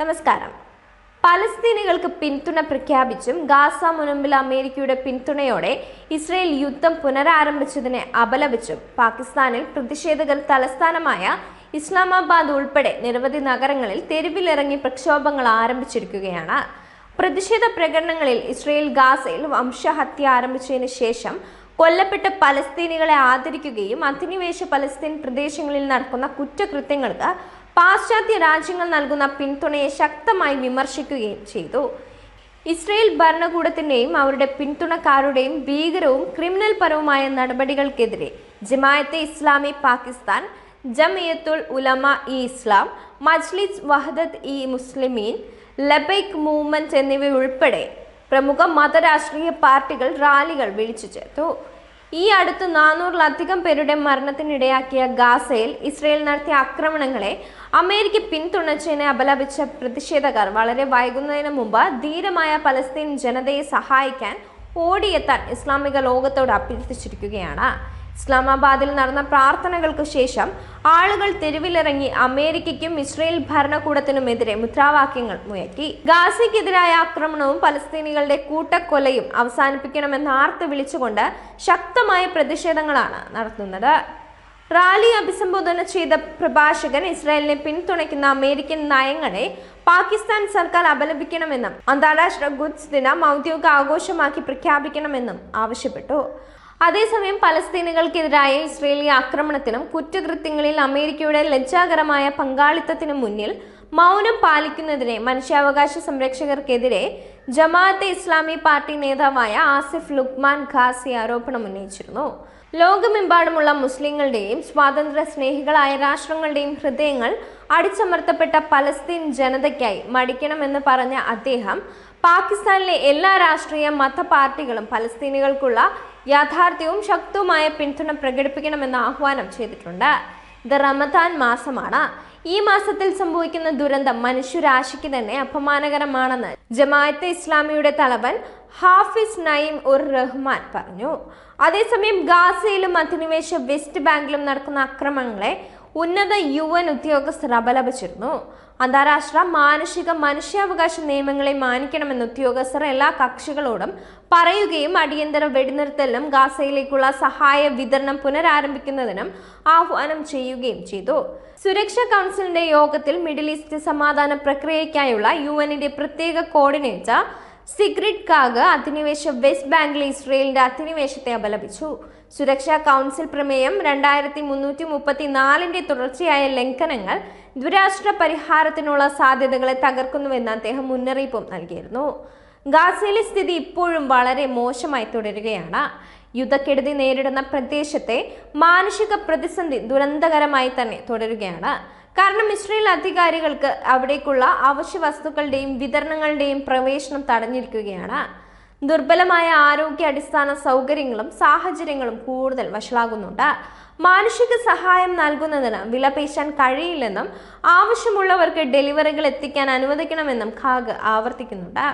നമസ്കാരം. പലസ്തീനികൾക്ക് പിന്തുണ പ്രഖ്യാപിച്ചും ഗാസ മുനമ്പിൽ അമേരിക്കയുടെ പിന്തുണയോടെ ഇസ്രയേൽ യുദ്ധം പുനരാരംഭിച്ചതിനെ അപലപിച്ചും പാകിസ്ഥാനിൽ പ്രതിഷേധകർ തലസ്ഥാനമായ ഇസ്ലാമാബാദ് ഉൾപ്പെടെ നിരവധി നഗരങ്ങളിൽ തെരുവിലിറങ്ങി പ്രക്ഷോഭങ്ങൾ ആരംഭിച്ചിരിക്കുകയാണ്. പ്രതിഷേധ പ്രകടനങ്ങളിൽ ഇസ്രയേൽ ഗാസയിൽ വംശഹത്യ ആരംഭിച്ചതിന് ശേഷം കൊല്ലപ്പെട്ട പലസ്തീനികളെ ആദരിക്കുകയും അധിനിവേശ പലസ്തീൻ പ്രദേശങ്ങളിൽ നടക്കുന്ന കുറ്റകൃത്യങ്ങൾക്ക് പാശ്ചാത്യ രാജ്യങ്ങൾ നൽകുന്ന പിന്തുണയെ ശക്തമായി വിമർശിക്കുകയും ചെയ്തു. ഇസ്രയേൽ ഭരണകൂടത്തിന്റെയും അവരുടെ പിന്തുണക്കാരുടെയും ഭീകരവും ക്രിമിനൽ പരവുമായ നടപടികൾക്കെതിരെ ജമായത്തെ ഇസ്ലാമി പാകിസ്ഥാൻ ജമിയത്തുൽ ഉലമ ഇ ഇസ്ലാം മജ്ലിസ് വഹദത്ത് ഇ മുസ്ലിമീൻ ലബൈക്ക് മൂവ്മെന്റ് എന്നിവയുൾപ്പെടെ പ്രമുഖ മതരാഷ്ട്രീയ പാർട്ടികൾ റാലികൾ വിളിച്ചു ചേർത്തു. ഈ അടുത്ത് നാനൂറിലധികം പേരുടെ മരണത്തിനിടയാക്കിയ ഗാസയിൽ ഇസ്രയേൽ നടത്തിയ ആക്രമണങ്ങളെ അമേരിക്ക പിന്തുണച്ചതിനെ അപലപിച്ച പ്രതിഷേധക്കാർ വളരെ വൈകുന്നതിന് മുമ്പ് ധീരമായ പലസ്തീൻ ജനതയെ സഹായിക്കാൻ ഓടിയെത്താൻ ഇസ്ലാമിക ലോകത്തോട് അഭ്യർത്ഥിച്ചിരിക്കുകയാണ്. ഇസ്ലാമാബാദിൽ നടന്ന പ്രാർത്ഥനകൾക്ക് ശേഷം ആളുകൾ തെരുവിലിറങ്ങി അമേരിക്കയ്ക്കും ഇസ്രയേൽ ഭരണകൂടത്തിനുമെതിരെ മുദ്രാവാക്യങ്ങൾ മുഴക്കി. ഗാസയ്ക്കെതിരായ ആക്രമണവും പലസ്തീനികളുടെ കൂട്ടക്കൊലയും അവസാനിപ്പിക്കണമെന്ന് ആർത്ത് വിളിച്ചുകൊണ്ട് ശക്തമായ പ്രതിഷേധങ്ങളാണ് നടത്തുന്നത്. റാലി അഭിസംബോധന ചെയ്ത പ്രഭാഷകൻ ഇസ്രായേലിനെ പിന്തുണയ്ക്കുന്ന അമേരിക്കൻ നയങ്ങളെ പാകിസ്ഥാൻ സർക്കാർ അപലപിക്കണമെന്നും അന്താരാഷ്ട്ര ഗുഡ്സ് ദിനം ഔദ്യോഗിക ആഘോഷമാക്കി പ്രഖ്യാപിക്കണമെന്നും ആവശ്യപ്പെട്ടു. അതേസമയം പലസ്തീനുകൾക്കെതിരായ ഇസ്രേലി ആക്രമണത്തിനും കുറ്റകൃത്യങ്ങളിൽ അമേരിക്കയുടെ ലജ്ജാകരമായ പങ്കാളിത്തത്തിനു മുന്നിൽ മൗനം പാലിക്കുന്നതിനെ മനുഷ്യാവകാശ സംരക്ഷകർക്കെതിരെ ജമാഅത്തെ ഇസ്ലാമി പാർട്ടി നേതാവായ ആസിഫ് ലുക്മാൻ ഖാസി ആരോപണം ഉന്നയിച്ചിരുന്നു. ലോകമെമ്പാടുമുള്ള മുസ്ലിങ്ങളുടെയും സ്വാതന്ത്ര്യ സ്നേഹികളായ രാഷ്ട്രങ്ങളുടെയും ഹൃദയങ്ങൾ അടിച്ചമർത്തപ്പെട്ട പലസ്തീൻ ജനതയ്ക്കായി മടിക്കണമെന്ന് പറഞ്ഞ അദ്ദേഹം പാകിസ്ഥാനിലെ എല്ലാ രാഷ്ട്രീയ മത പാർട്ടികളും പലസ്തീനികൾക്കുള്ള യാഥാർത്ഥ്യവും ശക്തവുമായ പിന്തുണ പ്രകടിപ്പിക്കണമെന്ന് ആഹ്വാനം ചെയ്തിട്ടുണ്ട്. ഇത് റമദാൻ മാസമാണ്. ഈ മാസത്തിൽ സംഭവിക്കുന്ന ദുരന്തം മനുഷ്യരാശിക്ക് തന്നെ അപമാനകരമാണെന്ന് ജമാഅത്തെ ഇസ്ലാമിയുടെ തലവൻ ഹാഫിസ് നയിം ഉർ റഹ്മാൻ പറഞ്ഞു. അതേസമയം ഗാസയിലും അധിനിവേശ വെസ്റ്റ് ബാങ്കിലും നടക്കുന്ന അക്രമങ്ങളെ ഉന്നത യു എൻ ഉദ്യോഗസ്ഥർ അപലപിച്ചിരുന്നു. അന്താരാഷ്ട്ര മാനുഷിക മനുഷ്യാവകാശ നിയമങ്ങളെ മാനിക്കണമെന്ന് ഉദ്യോഗസ്ഥർ എല്ലാ കക്ഷികളോടും പറയുകയും അടിയന്തര വെടിനിർത്തലിനും ഗാസയിലേക്കുള്ള സഹായ വിതരണം പുനരാരംഭിക്കുന്നതിനും ആഹ്വാനം ചെയ്യുകയും ചെയ്തു. സുരക്ഷാ കൗൺസിലിന്റെ യോഗത്തിൽ മിഡിൽ ഈസ്റ്റ് സമാധാന പ്രക്രിയയ്ക്കായുള്ള യു എന്നിന്റെ പ്രത്യേക കോർഡിനേറ്റർ സിഗ്രിഡ് കാഗ് അധിനിവേശ വെസ്റ്റ് ബാങ്കിൽ ഇസ്രയേലിന്റെ അധിനിവേശത്തെ അപലപിച്ചു. സുരക്ഷാ കൗൺസിൽ പ്രമേയം രണ്ടായിരത്തി മുന്നൂറ്റി മുപ്പത്തി നാലിന്റെ തുടർച്ചയായ ലംഘനങ്ങൾ ദ്വിരാഷ്ട്ര പരിഹാരത്തിനുള്ള സാധ്യതകളെ തകർക്കുന്നുവെന്ന് അദ്ദേഹം മുന്നറിയിപ്പും നൽകിയിരുന്നു. ഗാസയിലെ സ്ഥിതി ഇപ്പോഴും വളരെ മോശമായി തുടരുകയാണ്. യുദ്ധക്കെടുതി നേരിടുന്ന പ്രദേശത്തെ മാനുഷിക പ്രതിസന്ധി ദുരന്തകരമായി തന്നെ തുടരുകയാണ്. കാരണം ഇസ്രയേൽ അധികാരികൾക്ക് അവിടേക്കുള്ള അവശ്യ വസ്തുക്കളുടെയും വിതരണങ്ങളുടെയും പ്രവേശനം തടഞ്ഞിരിക്കുകയാണ്. ദുർബലമായ ആരോഗ്യ അടിസ്ഥാന സൗകര്യങ്ങളും സാഹചര്യങ്ങളും കൂടുതൽ വഷളാകുന്നുണ്ട്. മാനുഷിക സഹായം നൽകുന്നതിന് വിലപേശാൻ കഴിയില്ലെന്നും ആവശ്യമുള്ളവർക്ക് ഡെലിവറികൾ എത്തിക്കാൻ അനുവദിക്കണമെന്നും ഖാഗ് ആവർത്തിക്കുന്നുണ്ട്.